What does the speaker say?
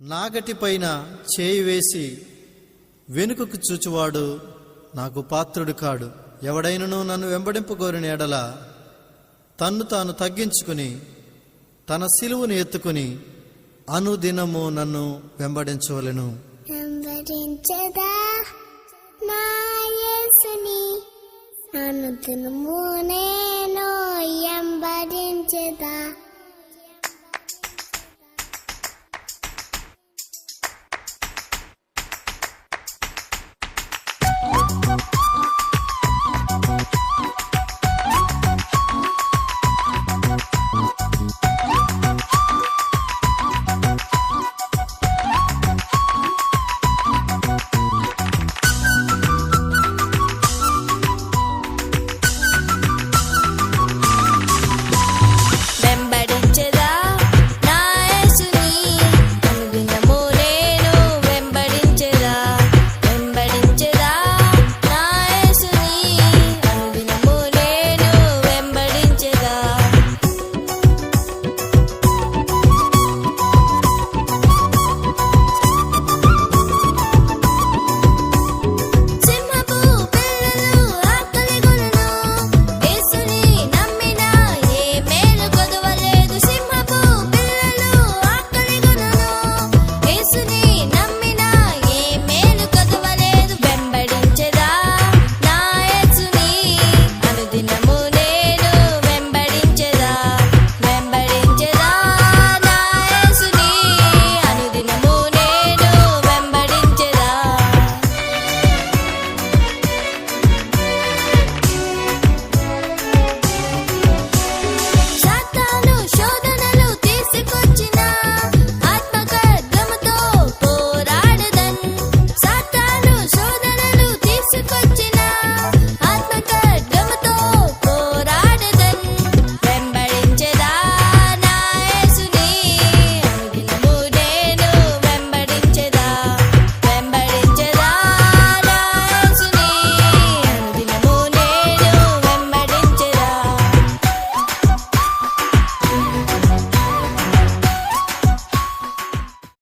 నాగటి పైన చేయి వేసి వెనుకకు చూచువాడు నాకు పాత్రుడు కాడు. ఎవడైనను నన్ను వెంబడింపగోరిన ఎడల తన్ను తాను తగ్గించుకుని తన సిలువును ఎత్తుకుని అనుదినము నన్ను వెంబడించవలెను. వెంబడించదా నా అనుదినము నేను వెంబడించదా?